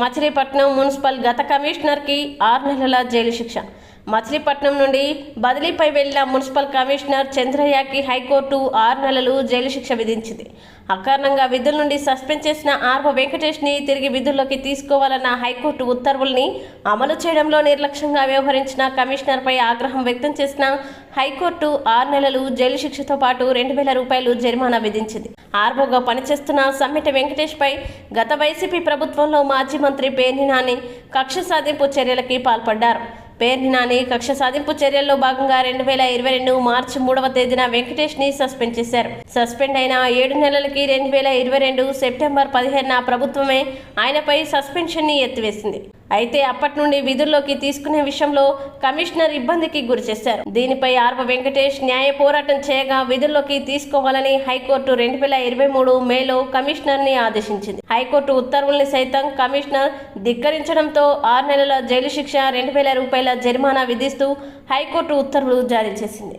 Machilipatnam municipal గత కమిషనర్కి ఆరు నెలల జైలు శిక్ష. మచిలీపట్నం నుండి బదిలీపై వెళ్ళిన మున్సిపల్ కమిషనర్ చంద్రయ్యకి హైకోర్టు ఆరు నెలలు జైలు శిక్ష విధించింది. అకారణంగా విధుల నుండి సస్పెండ్ చేసిన ఆర్వ వెంకటేష్ని తిరిగి విధుల్లోకి తీసుకోవాలన్న హైకోర్టు ఉత్తర్వుల్ని అమలు చేయడంలో నిర్లక్ష్యంగా వ్యవహరించిన కమిషనర్పై ఆగ్రహం వ్యక్తం చేసిన హైకోర్టు ఆరు నెలలు జైలు శిక్షతో పాటు రెండు వేల రూపాయలు జరిమానా విధించింది. ఆర్వోగా పనిచేస్తున్న సమ్మెట వెంకటేష్పై గత వైసీపీ ప్రభుత్వంలో మాజీ మంత్రి పేర్ని నాని కక్ష సాధింపు చర్యలకి పాల్పడ్డారు. పేర్ని నాని కక్ష సాధింపు చర్యల్లో భాగంగా రెండు వేల ఇరవై రెండు మార్చి మూడవ తేదీన వెంకటేష్ని సస్పెండ్ చేశారు. సస్పెండ్ అయిన ఏడు నెలలకి రెండు వేల ఇరవై రెండు సెప్టెంబర్ పదిహేనున ప్రభుత్వమే ఆయనపై సస్పెన్షన్ని ఎత్తివేసింది. అయితే అప్పటి నుండి విధుల్లోకి తీసుకునే విషయంలో కమిషనర్ ఇబ్బందికి గురి చేశారు. దీనిపై ఆర్వ వెంకటేష్ న్యాయ పోరాటం చేయగా విధుల్లోకి తీసుకోవాలని హైకోర్టు రెండు వేల ఇరవై మూడు మేలో కమిషనర్ని ఆదేశించింది. హైకోర్టు ఉత్తర్వుల్ని సైతం కమిషనర్ ధిక్కరించడంతో ఆరు నెలల జైలు శిక్ష రెండు వేల రూపాయల జరిమానా విధిస్తూ హైకోర్టు ఉత్తర్వులు జారీ చేసింది.